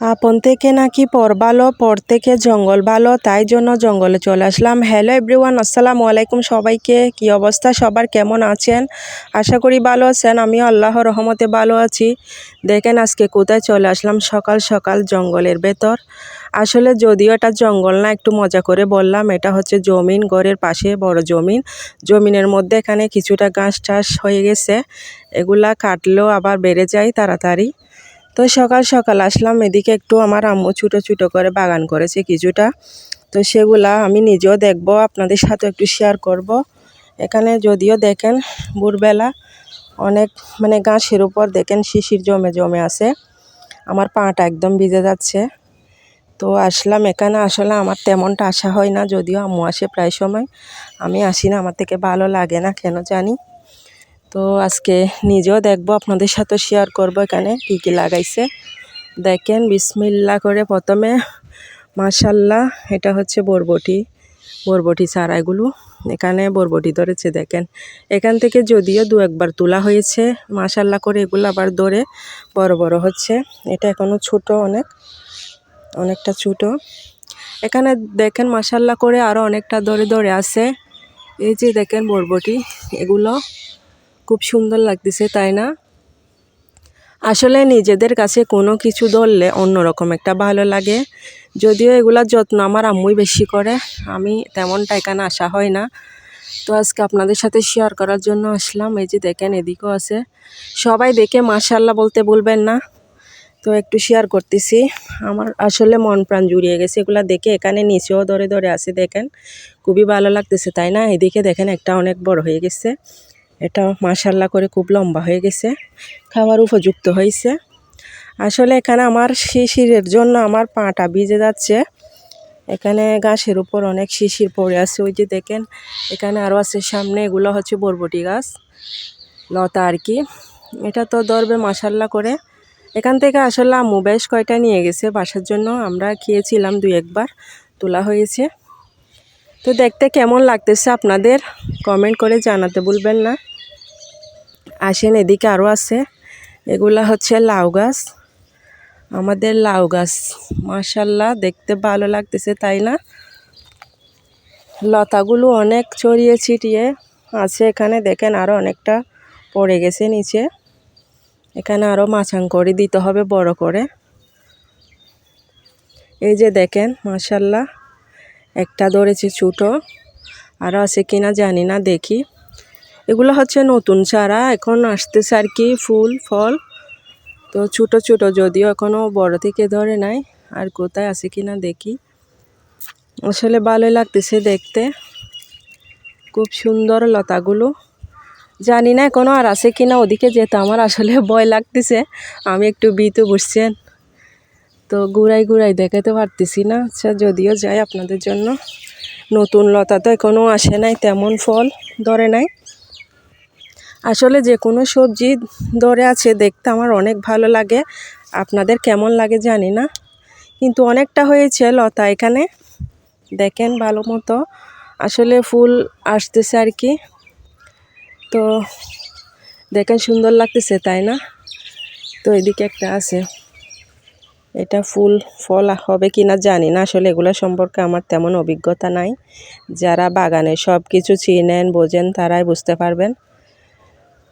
আপন থেকে নাকি পর ভালো, পর থেকে জঙ্গল ভালো, তাই জন্য জঙ্গলে চলে আসলাম। হ্যালো এভরিওয়ান আসসালামু আলাইকুম সবাইকে। কি অবস্থা? সবার কেমন আছেন? আশা করি ভালো আছেন। আমিও আল্লাহ রহমতে ভালো আছি। দেখেন আজকে কোথায় চলে আসলাম? সকাল সকাল জঙ্গলের ভেতর। আসলে যদিও এটা জঙ্গল না, একটু মজা করে বললাম, এটা হচ্ছে জমিন, ঘরের পাশে বড় জমিন। জমিনের মধ্যে এখানে কিছুটা ঘাস টাস হয়ে গেছে। এগুলা কাটলেও আবার বেড়ে যায় তাড়াতাড়ি। তো সকাল সকাল আসলাম, এদিকে একটু আমার আম্মু ছোটো ছোটো করে বাগান করেছে কিছুটা। তো সেগুলা আমি নিজেও দেখব, আপনাদের সাথে একটু শেয়ার করব। এখানে যদিও দেখেন, ভোরবেলা অনেক মানে গাছের উপর দেখেন শিশির জমে জমে আছে। আমার পাটা একদম ভিজে যাচ্ছে। তো আসলাম এখানে, আসলে আমার তেমনটা আসা হয় না, যদিও আম্মু আসে প্রায় সময়। আমি আসি না, আমার থেকে ভালো লাগে না, কেন জানি। তো আজকে নিজেও দেখব, আপনাদের সাথে শেয়ার করব এখানে কী কী লাগাইছে। দেখেন বিসমিল্লা করে প্রথমে মাশাল্লাহ এটা হচ্ছে বরবটি। বরবটি চারা এগুলো এখানে বরবটি ধরেছে, দেখেন। এখান থেকে যদিও দু একবার তোলা হয়েছে মাশাল্লাহ করে এগুলো আবার ধরে বড় বড় হচ্ছে। এটা এখনও ছোট অনেক, অনেকটা ছোট। এখানে দেখেন মাশাল্লাহ করে আরও অনেকটা ধরে ধরে আছে। এই যে দেখেন বরবটি, এগুলো খুব সুন্দর লাগতেছে, তাই না? আসলে নিজেদের কাছে কোনো কিছু ধরলে অন্যরকম একটা ভালো লাগে। যদিও এগুলার যত্ন আমার আম্মুই বেশি করে, আমি তেমনটা এখানে আসা হয় না। তো আজকে আপনাদের সাথে শেয়ার করার জন্য আসলাম, এই যে দেখেন এদিকেও আছে। সবাই দেখে মাশাল্লাহ বলতে বলবেন না। তো একটু শেয়ার করতেছি, আমার আসলে মন প্রাণ জুড়িয়ে গেছে এগুলা দেখে, এখানে নিচেও ধরে ধরে আছে দেখেন। খুবই ভালো লাগতেছে, তাই না? এদিকে দেখেন একটা অনেক বড় হয়ে গেছে। এটা মাশাল্লাহ করে খুব লম্বা হয়ে গেছে, খাওয়ার উপযুক্ত হয়েছে। আসলে এখানে আমার শিশিরের জন্য আমার পাটা ভিজে যাচ্ছে। এখানে গাছের উপর অনেক শিশির পড়ে আছে, ওই যে দেখেন, এখানে আরও আছে, সামনে এগুলো হচ্ছে বরবটি গাছ, লতা আর কি। এটা তো ধরবে মাসাল্লা করে। এখান থেকে আসলে আম্মু বেশ কয়টা নিয়ে গেছে বাসার জন্য, আমরা খেয়েছিলাম দুই একবার, তোলা হয়েছে। তো দেখতে কেমন লাগতেছে আপনাদের, কমেন্ট করে জানাতে ভুলবেন না। আসেন, এদিকে আরও আছে। এগুলা হচ্ছে লাউ গাছ। আমাদের লাউ গাছ, মাশাল্লাহ, দেখতে ভালো লাগতেছে, তাই না? লতাগুলো অনেক ছড়িয়ে ছিটিয়ে আছে এখানে। দেখেন আরও অনেকটা পড়ে গেছে নিচে। এখানে আরও মাছাং করে দিতে হবে বড় করে। এই যে দেখেন, মাশাল্লাহ, একটা ধরেছে ছোটো। আরও আছে কিনা জানি না, দেখি। এগুলো হচ্ছে নতুন চারা, এখন আসতেছে আর কি ফুল, ফল। তো ছোট ছোট যদিও এখনও বড় থেকে ধরে নাই, আর কোথায় আছে কিনা দেখি। আসলে ভালোই লাগতেছে দেখতে। খুব সুন্দর লতাগুলো। জানি না এখনও আর আছে কিনা, ওদিকে যেতে আমার আসলে ভয় লাগতেছে। আমি একটু বিতে বসছেন তো ঘুরাই ঘুরাই দেখাতে পারতেছি না। আচ্ছা যদিও যাই আপনাদের জন্য। নতুন লতা তো এখনও আসে নাই, তেমন ফল ধরে নাই। আসলে যে কোনো সবজি ধরে আছে, দেখতে আমার অনেক ভালো লাগে। আপনাদের কেমন লাগে জানি না। কিন্তু অনেকটা হয়েছে লতা এখানে। দেখেন ভালো মতো। আসলে ফুল আসতেছে আর কি। তো দেখেন সুন্দর লাগতেছে, তাই না? তো এদিকে একটা আছে। এটা ফুল, ফল হবে কি না জানি না। আসলে এগুলো সম্পর্কে আমার তেমন অভিজ্ঞতা নাই। যারা বাগানে সব কিছু চিনেন, বোঝেন, তারাই বুঝতে পারবেন।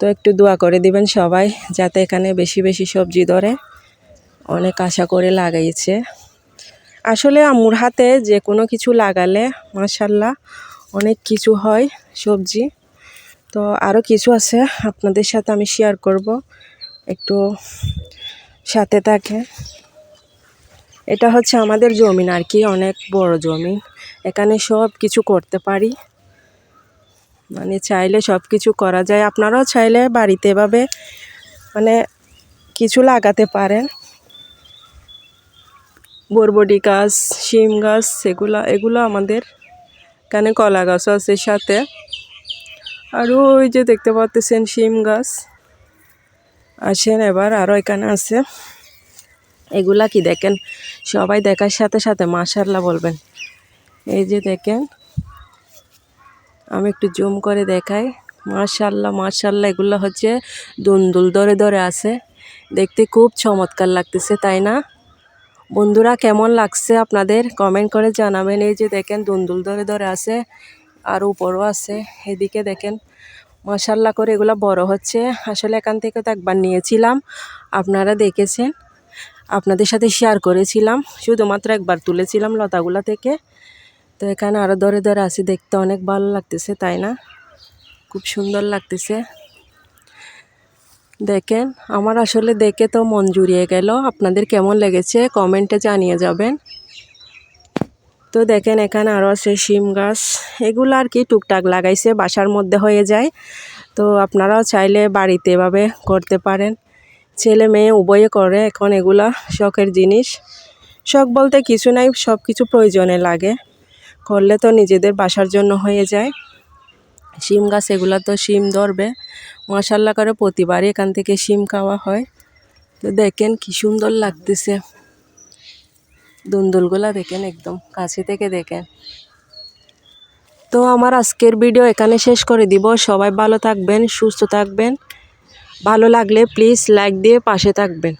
তো একটু দোয়া করে দিবেন সবাই, যাতে এখানে বেশি বেশি সবজি ধরে। অনেক আশা করে লাগাইছে। আসলে আমুর হাতে যে কোনো কিছু লাগালে মাসাল্লাহ অনেক কিছু হয় সবজি। তো আরও কিছু আছে আপনাদের সাথে আমি শেয়ার করব। একটু সাথে থাকে। এটা হচ্ছে আমাদের জমিন আর কি, অনেক বড় জমিন। এখানে সব কিছু করতে পারি। মানে চাইলে সব কিছু করা যায়। আপনারাও চাইলে বাড়িতে এভাবে মানে কিছু লাগাতে পারেন। বরবডি গাছ, শিম গাছ, সেগুলো, এগুলো আমাদের এখানে কলা গাছও আছে সাথে। আর ওই যে দেখতে পাচ্ছেন শিম গাছ। আসেন এবার আরও এখানে আছে। এগুলা কি দেখেন? সবাই দেখার সাথে সাথে মাশাল্লাহ বলবেন। এই যে দেখেন আমি একটু জুম করে দেখাই। মাশাল্লাহ মাশাল্লাহ এগুলো হচ্ছে দুন্দুল ধরে ধরে আছে। দেখতে খুব চমৎকার লাগতেছে, তাই না? বন্ধুরা, কেমন লাগছে আপনাদের? কমেন্ট করে জানাবেন। এই যে দেখেন, দুন্দুল ধরে ধরে আছে, আর উপরও আছে। এদিকে দেখেন মশাল্লা করে এগুলো বড় হচ্ছে। আসলে এখান থেকে তো একবার নিয়েছিলাম, আপনারা দেখেছেন। আপনাদের সাথে শেয়ার করেছিলাম, শুধুমাত্র একবার তুলেছিলাম লতাগুলা থেকে। তো এখানে আরও ধরে ধরে আছে দেখতে অনেক ভালো লাগতেছে, তাই না? খুব সুন্দর লাগতেছে। দেখেন, আমার আসলে দেখে তো মন জুড়িয়ে গেল। আপনাদের কেমন লেগেছে কমেন্টে জানিয়ে যাবেন। তো দেখেন, এখানে আরও আছে শিম গাছ। এগুলো আর কি টুকটাক লাগাইছে, বাসার মধ্যে হয়ে যায়। তো আপনারাও চাইলে বাড়িতে এভাবে করতে পারেন। ছেলে মেয়ে উভয়ে করে এখন এগুলা শখের জিনিস। শখ বলতে কিছু নাই সব কিছু প্রয়োজনে লাগে। করলে তো নিজেদের বাসার জন্য হয়ে যায়। শিম গাছ, এগুলো তো শিম ধরবে। মশাল্লা করে প্রতিবারই এখান থেকে শিম খাওয়া হয়। তো দেখেন কি সুন্দর লাগতেছে। দুন্দুলগুলা দেখেন একদম, কাছে থেকে দেখেন। তো আমার আজকের ভিডিও এখানে শেষ করে দিব। সবাই ভালো থাকবেন, সুস্থ থাকবেন। ভালো লাগলে প্লিজ লাইক দিয়ে পাশে থাকবেন।